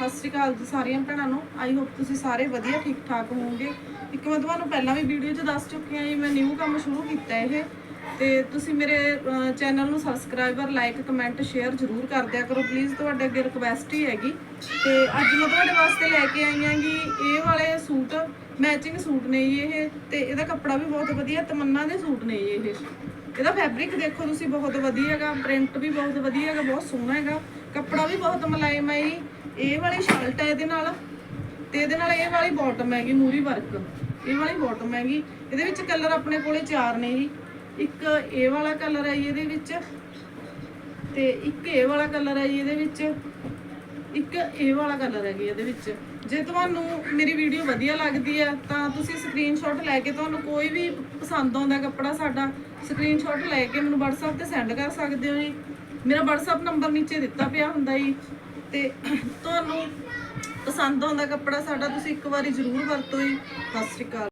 ਸਤਿ ਸ਼੍ਰੀ ਅਕਾਲ ਜੀ ਸਾਰੀਆਂ ਭੈਣਾਂ ਨੂੰ। ਆਈ ਹੋਪ ਤੁਸੀਂ ਸਾਰੇ ਵਧੀਆ ਠੀਕ ਠਾਕ ਹੋਵੋਗੇ। ਇੱਕ ਮੈਂ ਤੁਹਾਨੂੰ ਪਹਿਲਾਂ ਵੀ ਵੀਡੀਓ 'ਚ ਦੱਸ ਚੁੱਕੀ ਹਾਂ ਜੀ, ਮੈਂ ਨਿਊ ਕੰਮ ਸ਼ੁਰੂ ਕੀਤਾ ਇਹ। ਤੇ ਤੁਸੀਂ ਮੇਰੇ ਚੈਨਲ ਨੂੰ ਸਬਸਕ੍ਰਾਈਬਰ ਲਾਈਕ ਕਮੈਂਟ ਸ਼ੇਅਰ ਜ਼ਰੂਰ ਕਰ ਦਿਆ ਕਰੋ। ਪਲੀਜ਼ ਤੁਹਾਡੇ ਅੱਗੇ ਰਿਕਵੈਸਟ ਹੀ ਹੈਗੀ। ਤੇ ਅੱਜ ਮੈਂ ਤੁਹਾਡੇ ਵਾਸਤੇ ਲੈ ਕੇ ਆਈ ਹਾਂਗੀ ਇਹ ਵਾਲੇ ਸੂਟ। ਮੈਚਿੰਗ ਸੂਟ ਨੇ ਜੀ ਇਹ। ਤੇ ਇਹਦਾ ਕੱਪੜਾ ਵੀ ਬਹੁਤ ਵਧੀਆ, ਤਮੰਨਾ ਦੇ ਸੂਟ ਨੇ ਇਹ। ਇਹਦਾ ਫੈਬਰਿਕ ਦੇਖੋ ਤੁਸੀਂ, ਬਹੁਤ ਵਧੀਆ ਹੈਗਾ। ਪ੍ਰਿੰਟ ਵੀ ਬਹੁਤ ਵਧੀਆ ਹੈਗਾ, ਬਹੁਤ ਸੋਹਣਾ ਹੈਗਾ। ਕੱਪੜਾ ਵੀ ਬਹੁਤ ਮੁਲਾਇਮ ਹੈ ਜੀ। ਇਹ ਵਾਲੀ ਸ਼ਰਟ ਹੈ ਇਹਦੇ ਨਾਲ ਤੇ ਇਹਦੇ ਨਾਲ ਇਹ ਵਾਲੀ ਬਾਟਮ ਹੈਗੀ ਮੂਰੀ ਵਰਕ ਇਹ ਵਾਲੀ ਬਾਟਮ ਹੈਗੀ। ਇਹਦੇ ਵਿੱਚ ਕਲਰ ਆਪਣੇ ਕੋਲੇ ਚਾਰ ਨੇ ਜੀ। ਇੱਕ ਇਹ ਵਾਲਾ ਕਲਰ ਹੈ ਜੀ ਇਹਦੇ ਵਿੱਚ ਤੇ ਇੱਕ ਇਹ ਵਾਲਾ ਕਲਰ ਹੈ ਜੀ ਇਹਦੇ ਵਿੱਚ। ਇੱਕ ਇਹ ਵਾਲਾ ਕਲਰ ਹੈਗੀ ਇਹਦੇ ਵਿੱਚ। ਜੇ ਤੁਹਾਨੂੰ ਮੇਰੀ ਵੀਡੀਓ ਵਧੀਆ ਲੱਗਦੀ ਹੈ, ਤਾਂ ਤੁਸੀਂ ਸਕਰੀਨਸ਼ਾਟ ਲੈ ਕੇ ਤੁਹਾਨੂੰ ਕੋਈ ਵੀ ਪਸੰਦ ਆਉਂਦਾ ਕੱਪੜਾ ਸਾਡਾ ਸਕਰੀਨਸ਼ਾਟ ਲੈ ਕੇ ਮੈਨੂੰ WhatsApp ਤੇ ਸੈਂਡ ਕਰ ਸਕਦੇ ਹੋ ਜੀ। ਮੇਰਾ WhatsApp ਨੰਬਰ ਨੀਚੇ ਦਿੱਤਾ ਪਿਆ ਹੁੰਦਾ ਜੀ। ਤੇ ਤੁਹਾਨੂੰ ਪਸੰਦ ਆਉਂਦਾ ਕੱਪੜਾ ਸਾਡਾ, ਤੁਸੀਂ ਇੱਕ ਵਾਰੀ ਜ਼ਰੂਰ ਵਰਤੋ ਜੀ। ਸਤਿ ਸ਼੍ਰੀ ਅਕਾਲ।